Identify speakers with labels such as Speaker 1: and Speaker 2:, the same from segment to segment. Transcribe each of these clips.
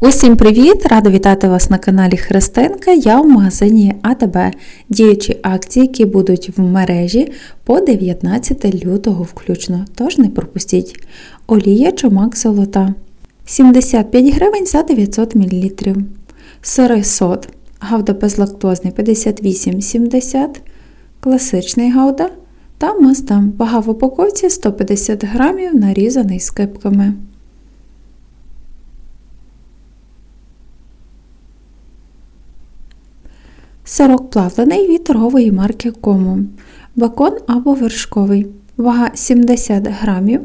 Speaker 1: Усім привіт! Рада вітати вас на каналі Христинка. Я в магазині АТБ. Діючі акції, які будуть в мережі по 19 лютого включно. Тож не пропустіть. Олія чумак золота 75 гривень за 900 мл. Сири сот. Гавда безлактозний 58,70 класичний гауда та мастам. Вага в упаковці 150 грамів, нарізаний скипками. Сирок плавлений від торгової марки Кому. Бакон або вершковий. Вага 70 грамів.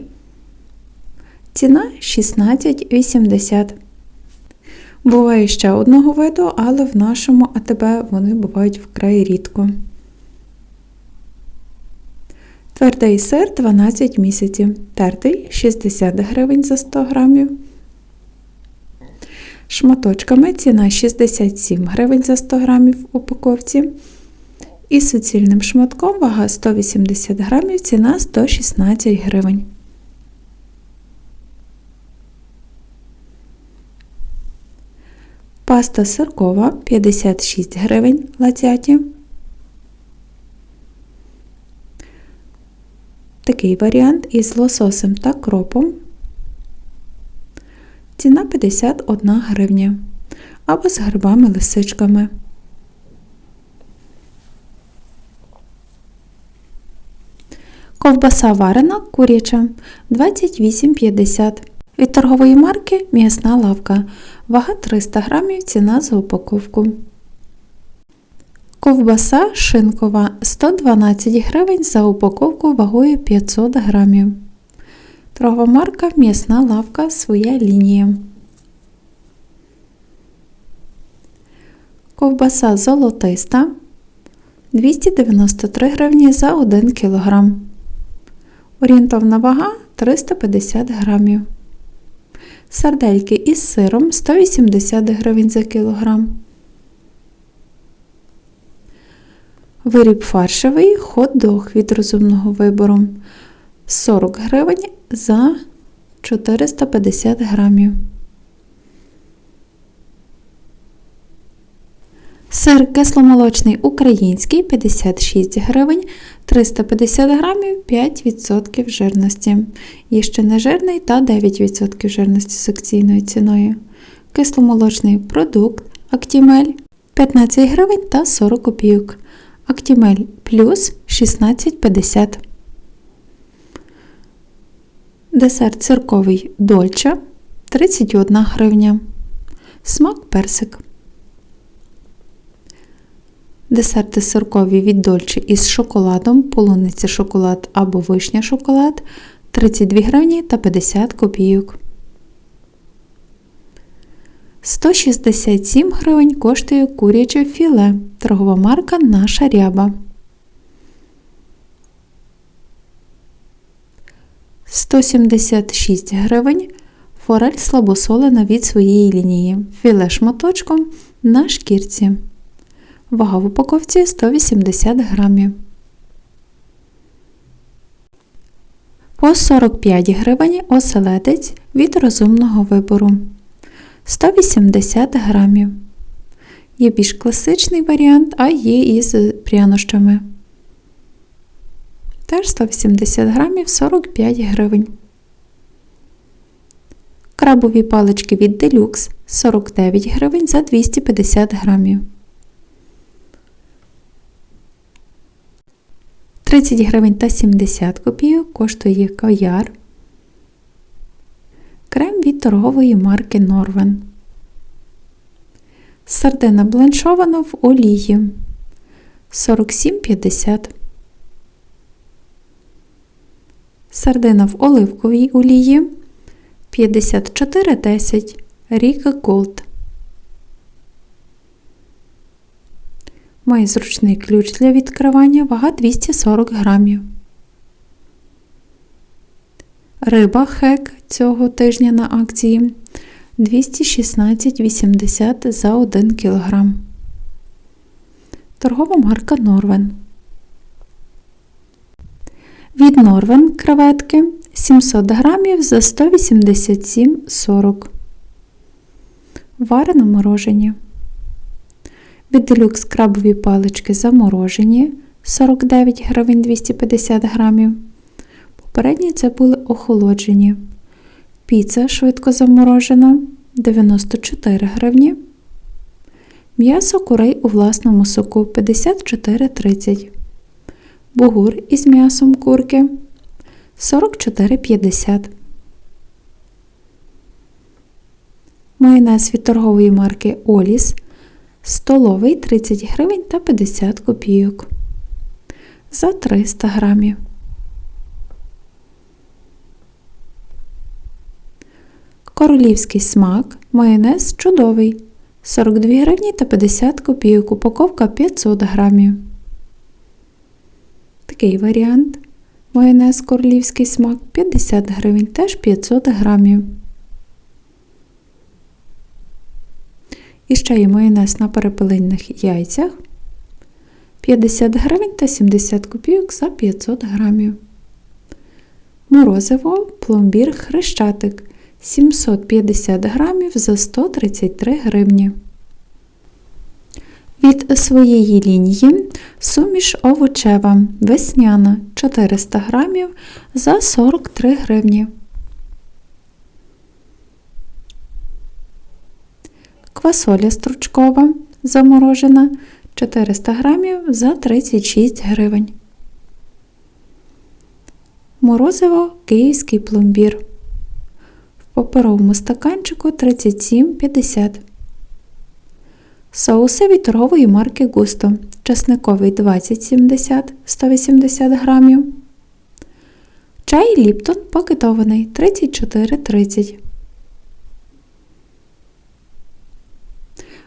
Speaker 1: Ціна 16,80. Буває ще одного виду, але в нашому АТБ вони бувають вкрай рідко. Твердий сир 12 місяців. Тертий 60 гривень за 100 грамів. Шматочками ціна 67 гривень за 100 грамів в упаковці. І суцільним шматком вага 180 грамів, ціна 116 гривень. Паста сиркова 56 гривень латяті. Такий варіант із лососем та кропом. Ціна 51 гривня. Або з грибами-лисичками. Ковбаса варена куряча 28,50 від торгової марки М'ясна лавка. Вага 300 грамів, ціна за упаковку. Ковбаса шинкова 112 гривень за упаковку вагою 500 грамів. Торгова марка М'ясна лавка своя лінія. Ковбаса золотиста 293 гривні за 1 кг. Орієнтовна вага 350 грамів. Сардельки із сиром 180 гривень за кілограм. Виріб фаршевий хот-дог від розумного вибору 40 гривень за 450 грамів. Сир кисломолочний український 56 гривень 350 грамів 5% жирності. Є ще нежирний та 9% жирності з акційною ціною. Кисломолочний продукт Актімель 15 гривень та 40 копійок. Актімель плюс 16,50. Десерт цирковий Дольче 31 гривня. Смак персик. Десерти сиркові від Дольче із шоколадом, полуниця шоколад або вишня шоколад 32 гривні та 50 копійок. 167 гривень коштує куряче філе. Торгова марка Наша ряба. 176 гривень. Форель слабосолена від своєї лінії. Філе шматочком на шкірці. Вага в упаковці 180 грамів. По 45 гривень оселедець від розумного вибору. 180 грамів. Є більш класичний варіант, а є із прянощами. Теж 180 грамів 45 гривень. Крабові палички від Deluxe 49 гривень за 250 грамів. 30 гривень та 70 копійок коштує кав'яр. Крем від торгової марки Норвен. Сардина бланшована в олії 47,50. Сардина в оливковій олії 54,10 Ріка Голд. Має зручний ключ для відкривання, вага 240 грамів. Риба хек цього тижня на акції 216,80 за 1 кг. Торгова марка Норвен. Від Норвен креветки 700 грамів за 187,40. варено морожені. Від делюкс крабові палички заморожені 49 гривень 250 грамів. Попередні це були охолоджені. Піца швидко заморожена 94 гривні. М'ясо курей у власному соку 54,30. Бугур із м'ясом курки 44,50. Майонез від торгової марки Оліс столовий 30 гривень та 50 копійок за 300 грамів. Королівський смак, майонез чудовий 42 гривні та 50 копійок, упаковка 500 грамів. Такий варіант. Майонез королівський смак 50 гривень, теж 500 грамів. І ще є майонез на перепелинних яйцях 50 гривень та 70 копійок за 500 грамів. Морозиво пломбір хрещатик 750 грамів за 133 гривні. Від своєї лінії суміш овочева весняна 400 грамів за 43 гривні. Квасоля стручкова заморожена 400 грамів за 36 гривень. Морозиво київський пломбір. В паперовому стаканчику 37,50. Соуси від торгової марки Густо. Часниковий 20,70 180 грамів. Чай Ліптон пакетований 34,30.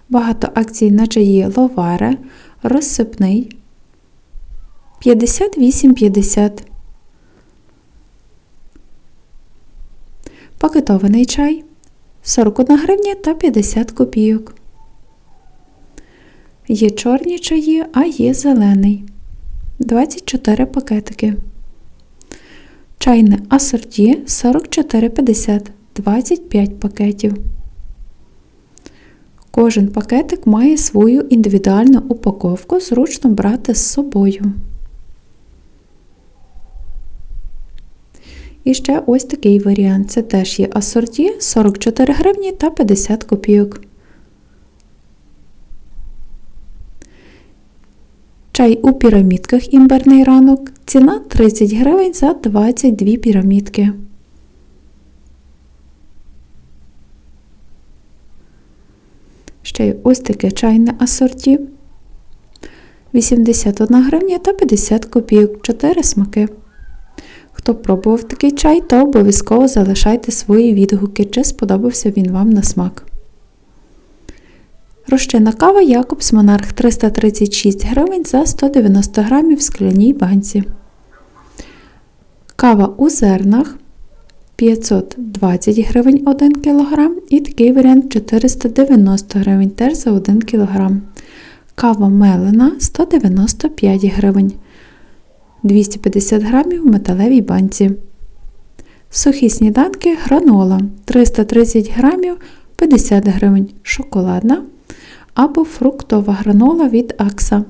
Speaker 1: Багато акцій на чаї Ловаре, розсипний 58,50. Пакетований чай 41 гривня та 50 копійок. Є чорні чаї, а є зелений. 24 пакетики. Чайне асорті 44,50 25 пакетів. Кожен пакетик має свою індивідуальну упаковку, зручно брати з собою. І ще ось такий варіант. Це теж є асорті 44 гривні та 50 копійок. Чай у пірамідках імбирний ранок. Ціна 30 гривень за 22 пірамідки. Ще й ось таке чайне асорті. 81 гривня та 50 копійок, 4 смаки. Хто пробував такий чай, то обов'язково залишайте свої відгуки, чи сподобався він вам на смак. Розчинна кава Якобс Монарх 336 гривень за 190 грамів в скляній банці. Кава у зернах 520 гривень 1 кг і такий варіант 490 гривень теж за 1 кг. Кава мелена 195 гривень. 250 грамів в металевій банці. Сухі сніданки гранола 330 грамів 50 гривень. Шоколадна або фруктова гранола від Акса.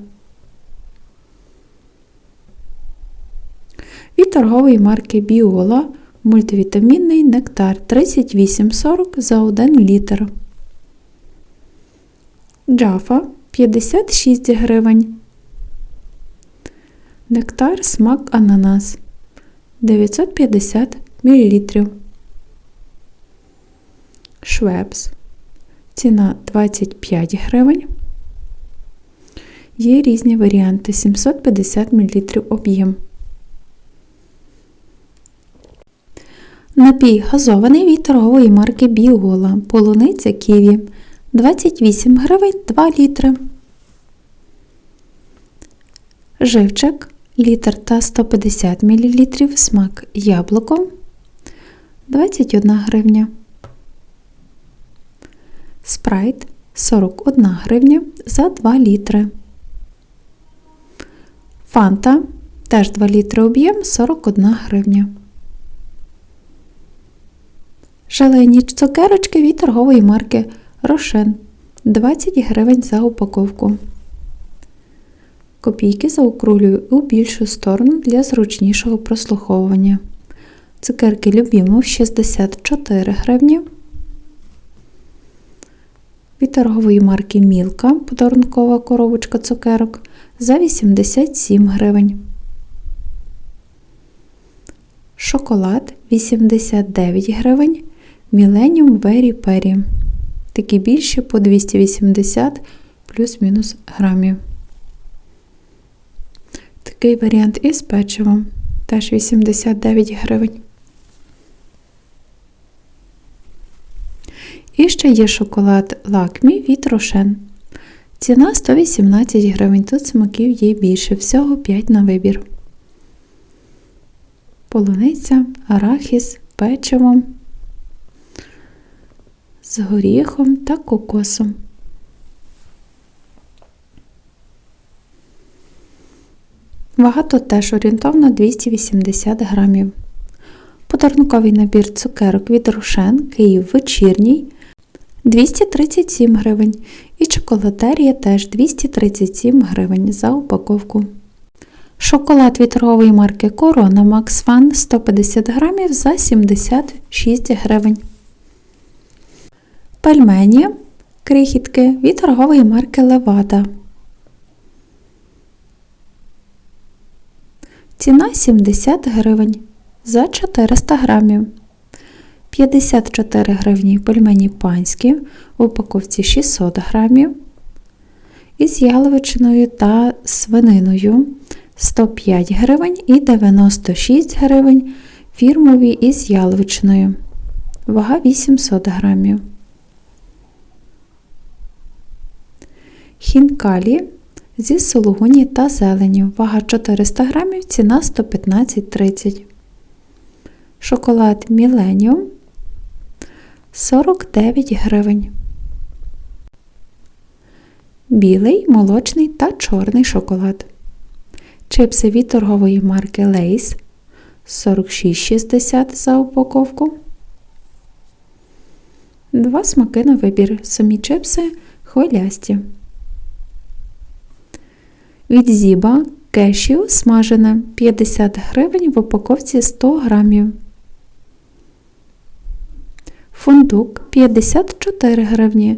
Speaker 1: Від торгової марки Біола мультивітамінний нектар 38,40 за 1 літр. Джафа 56 гривень. Нектар смак ананас 950 мл. Швепс. Ціна 25 гривень. Є різні варіанти 750 мл об'єм. Напій газований від торгової марки Біола. Полуниця Ківі 28 гривень 2 літри. Живчик літр та 150 мл. Смак яблуком 21 гривня. Спрайт 41 гривня за 2 літри. Фанта теж 2 літри об'єм 41 гривня. Шалені цукерочки від торгової марки Рошен 20 гривень за упаковку. Копійки заокруглюю у більшу сторону для зручнішого прослуховування. Цукерки Любімов 64 гривні. Від торгової марки Мілка подарункова коробочка цукерок за 87 гривень. Шоколад 89 гривень. Millennium Very Perry. Такі більші по 280 плюс-мінус грамів. Такий варіант із печивом. Теж 89 гривень. І ще є шоколад лакмі від Рошен. Ціна 118 гривень. Тут смаків є більше, всього 5 на вибір. Полуниця, арахіс, печиво з горіхом та кокосом. Вага тут теж орієнтовно 280 грамів. Подарунковий набір цукерок від Рошен Київ вечірній 237 гривень. І чоколадерія теж 237 гривень за упаковку. Шоколад від торгової марки Corona Max Fun 150 грамів за 76 гривень. Пельмені крихітки від торгової марки Levada. Ціна 70 гривень за 400 грамів. 54 гривні пельмені панські в упаковці 600 грамів. Із яловичиною та свининою 105 гривень і 96 гривень фірмові із яловичиною. Вага 800 грамів. Хінкалі зі сулугуні та зеленю. Вага 400 грамів, ціна 115,30. Шоколад Millennium 49 гривень. Білий, молочний та чорний шоколад. Чипси від торгової марки Lays 46,60 за упаковку. Два смаки на вибір. Самі чипси хвилясті. Від Зіба кешю смажене 50 гривень в упаковці 100 грамів. Фундук 54 гривні.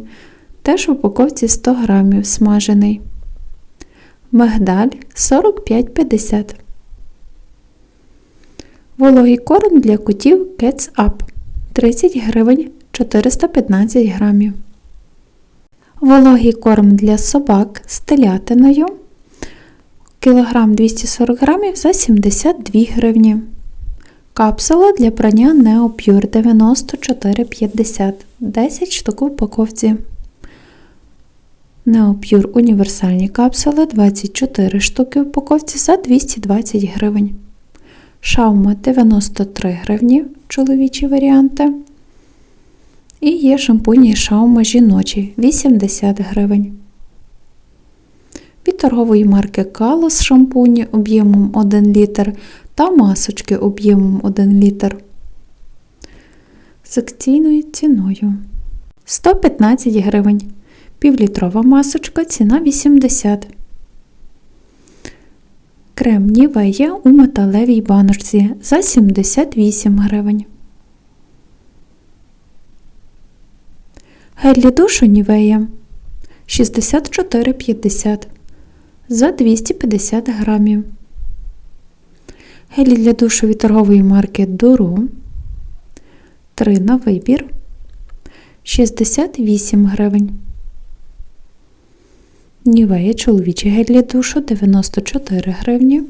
Speaker 1: Теж в упаковці 100 грамів смажений. Мигдаль 45,50. Вологий корм для котів Cats Up 30 гривень 415 грамів. Вологий корм для собак з телятиною кілограм 240 грамів за 72 гривні. Капсула для прання Neopure 94,50 10 штук в упаковці. Neopure універсальні капсули 24 штуки в упаковці за 220 гривень. Шаума 93 гривні чоловічі варіанти. І є шампуні шаума жіночі 80 гривень. Торгової марки Калос шампуні об'ємом 1 літр та масочки об'ємом 1 літр. З акційною ціною 115 гривень. Півлітрова масочка ціна 80. Крем Нівея у металевій баночці за 78 гривень. Гель для душу Нівея 64,50 за 250 грамів. Гелі для душу від торгової марки Дуру 3 на вибір 68 гривень. Нівея чоловічий гель для душу 94 гривні.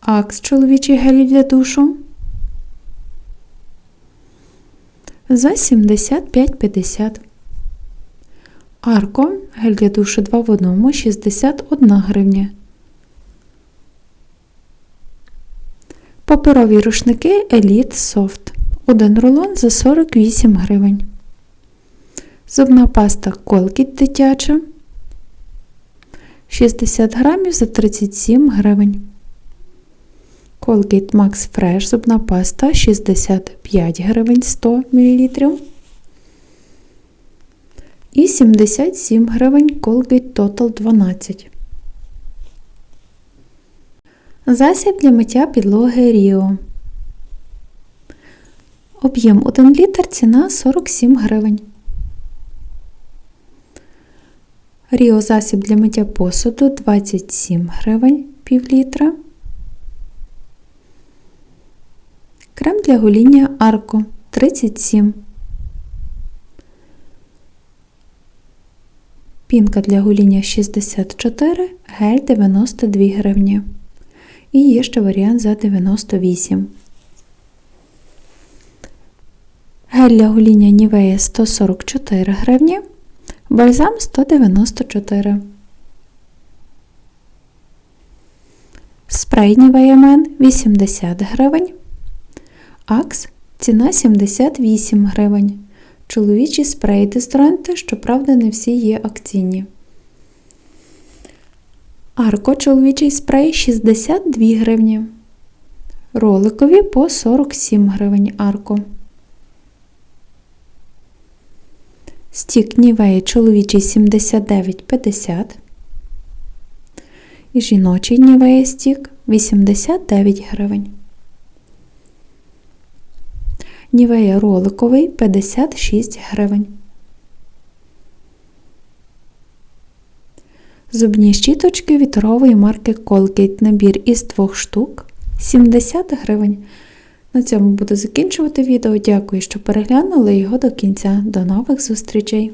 Speaker 1: Акс чоловічий гель для душу за 75,50. Арко гель для душу 2 в 1 61 гривня. Паперові рушники Elite Soft. Один рулон за 48 гривень. Зубна паста Colgate дитяча 60 грамів за 37 гривень. Colgate Max Fresh зубна паста 65 гривень 100 мл. І 77 гривень Colgate Total 12. Засіб для миття підлоги Ріо. Об'єм 1 літр, ціна 47 гривень. Ріо засіб для миття посуду 27 гривень пів літра. Крем для гоління Арко 37. Пінка для гоління 64, гель 92 гривні. І є ще варіант за 98. Гель для гоління Нівея 144 гривні. Бальзам 194. Спрей Nivea Men 80 гривень. Акс ціна 78 гривень. Чоловічі спреї дезодоранти, щоправда, не всі є акційні. Арко чоловічий спрей 62 гривні. Роликові по 47 гривень арко. Стік Нівеї чоловічий 79,50. І жіночий Нівея стік 89 гривень. Нівея роликовий 56 гривень. Зубні щіточки вітрової марки Colgate набір із двох штук 70 гривень. На цьому буду закінчувати відео. Дякую, що переглянули його до кінця. До нових зустрічей!